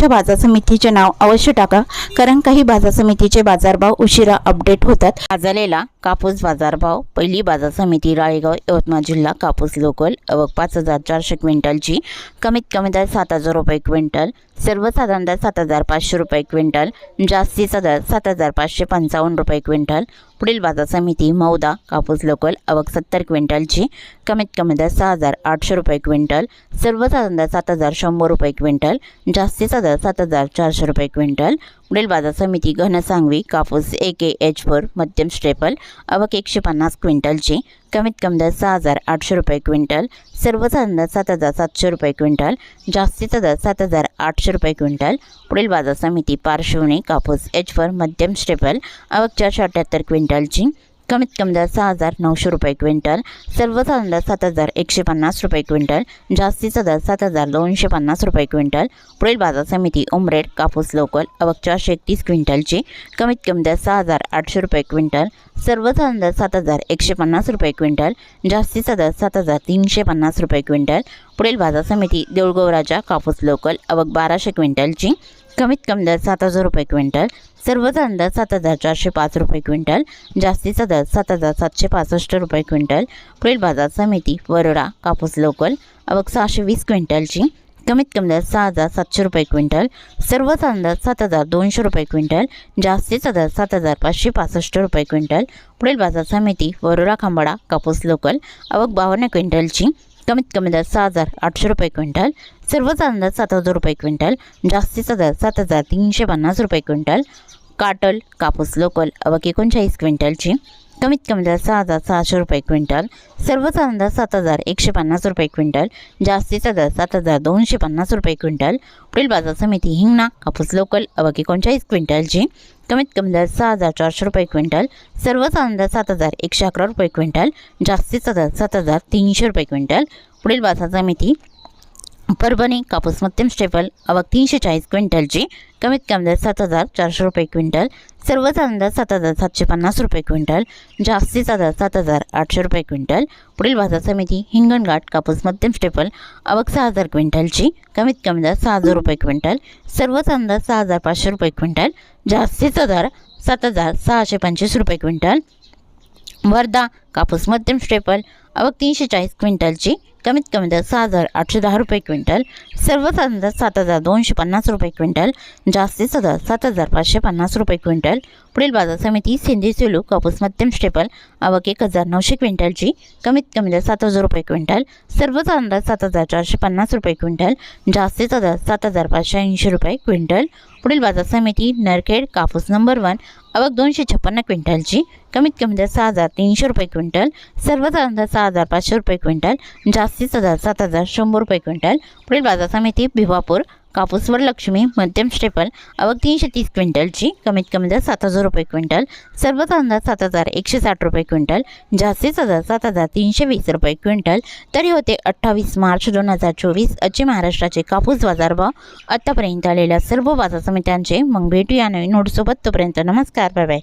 तुमच्या बाजार समितीचे नाव अवश्य टाका कारण काही बाजार समितीचे बाजारभाव उशिरा अपडेट होतात. आज झालेला कापूस बाजारभाव पहिली बाजार समिती राळेगाव यवतमाळ जिल्हा कापूस लोकल अवघ पाच हजार चारशे क्विंटलची कमीत कमी दर सात हजार रुपये क्विंटल सर्वसाधारण दर सात हजार पाचशे रुपये क्विंटल जास्तीचा दर सात हजार पाचशे पंचावन्न रुपये क्विंटल. पुढील बाजार समिती मौदा कापूस लोकल अवक सत्तर क्विंटलची कमीत कमी दर सहा हजार आठशे रुपये क्विंटल सर्वसाधारण दर सात हजार शंभर रुपये क्विंटल जास्तीचा दर सात हजार चारशे रुपये क्विंटल. पुढील बाजार समिती घनसांगवी कापूस ए के एच फोर मध्यम स्टेपल अवक एकशे पन्नास क्विंटलची कमीत कमी दर सहा हजार आठशे रुपये क्विंटल सर्वसाधारण दर सात हजार सातशे रुपये क्विंटल जास्तीचा दर सात हजार आठशे रुपये क्विंटल. पुढील बाजार समिती पार्श्वणी कापूस एच फोर मध्यम स्टेपल अवक चारशे अठ्ठ्याहत्तर क्विंटलची कमीत कमी दर सहा हजार नऊशे रुपये क्विंटल सर्वसाधारण दर सात हजार एकशे पन्नास रुपये क्विंटल जास्तीचा दर सात हजार दोनशे पन्नास रुपये क्विंटल. पुढील बाजार समिती उमरेड कापूस लोकल अवक चारशे एकतीस क्विंटलची. कमीत कमी दर सहा हजार आठशे रुपये क्विंटल सर्वसाधारण दर सात हजार एकशे पन्नास रुपये क्विंटल जास्तीचा दर सात हजार तीनशे पन्नास रुपये क्विंटल. पुढील बाजार समिती देऊळगाव राजा कापूस लोकल अवक बाराशे क्विंटलची. कमीत कमी दर सात हजार रुपये क्विंटल सर्वसाधारण दर सात हजार चारशे पाच रुपये क्विंटल जास्तीचा दर सात हजार सातशे पासष्ट रुपये क्विंटल पुढील बाजार समिती वरोडा कापूस लोकल अवक सहाशे वीस क्विंटलची कमीत कमी दर सहा हजार सातशे रुपये क्विंटल सर्वसाधारण दर सात हजार दोनशे रुपये क्विंटल जास्तीचा दर सात हजार पाचशे पासष्ट रुपये क्विंटल पुढील बाजार समिती वरोडा खांबाडा कापूस लोकल अवक बावन्न क्विंटलची कमीत कमी दर सहा हजार आठशे रुपये क्विंटल सर्वसाधारण दर सात हजार रुपये क्विंटल जास्तीचा दर सात हजार तीनशे पन्नास रुपये क्विंटल काटल कापूस लोकल अवक एकोणचाळीस क्विंटलची कमीत कमी दर सहा हजार सहाशे रुपये क्विंटल सर्वसाधारण दर सात हजार एकशे पन्नास रुपये क्विंटल जास्तीचा दर सात हजार दोनशे पन्नास रुपये क्विंटल पुढील बाजार समिती हिंगणा कापूस लोकल अवक एकोणचाळीस क्विंटलची कमीत कमी दर सहा हजार चारशे रुपये क्विंटल सर्वसाधारण दर सात हजार एकशे अकरा रुपये क्विंटल जास्तीचा दर सात हजार तीनशे रुपये क्विंटल. पुढील बाजार समिती परभणी कापूस मध्यम स्टेपल आवक तीनशे चाळीस क्विंटलची कमीत कमी दर सात हजार चारशे रुपये क्विंटल. सर्वसाधारण दर सात हजार सातशे पन्नास रुपये क्विंटल. जास्तीचा दर सात हजार आठशे रुपये क्विंटल. पुढील बाजार समिती हिंगणघाट कापूस मध्यम स्टेपल अवक सहा हजार क्विंटलची कमीत कमी दर सहा हजार रुपये क्विंटल. सर्वसाधारण दर सहा हजार पाचशे रुपये क्विंटल. जास्तीचा दर सात हजार सहाशे पंचवीस रुपये क्विंटल. वर्धा कापूस मध्यम स्टेपल आवक तीनशे चाळीस क्विंटलची कमीत कमी दर सहा हजार आठशे दहा रुपये क्विंटल सर्वसाधारण दर सात हजार दोनशे पन्नास रुपये क्विंटल जास्तीचा दर सात हजार पाचशे पन्नास रुपये क्विंटल. पुढील बाजार समिती सिंधी सेलू कापूस मध्यम स्टेपल आवक एक हजार नऊशे क्विंटलची कमीत कमी दर सात हजार रुपये क्विंटल सर्वसाधारण दर सात हजार चारशे पन्नास रुपये क्विंटल जास्तीचा दर सात हजार पाचशे ऐंशी रुपये क्विंटल. पुढील बाजार समिती नरखेड कापूस नंबर वन आवक दोनशे छप्पन्न क्विंटलची कमीत कमी दर सहा हजार तीनशे रुपये क्विंटल सर्वसाधारण दर सहा हजार पाचशे रुपये क्विंटल पस्तीस हजार सात हजार शंभर रुपये क्विंटल पुढील बाजार समिती भिवापूर कापूसवर लक्ष्मी मध्यम स्टेपल अवघ तीनशे तीस क्विंटलची कमीत कमी दर सात हजार रुपये क्विंटल सर्व अंदाज सात हजार एकशे साठ रुपये क्विंटल जास्तीचा हजार सात हजार तीनशे वीस रुपये क्विंटल तरी होते अठ्ठावीस मार्च दोन हजार चोवीस अचे महाराष्ट्राचे कापूस बाजारभाव आत्तापर्यंत आलेल्या सर्व बाजार समित्यांचे मग भेटूया नवीन नोटसोबत तोपर्यंत नमस्कार बाय बाय.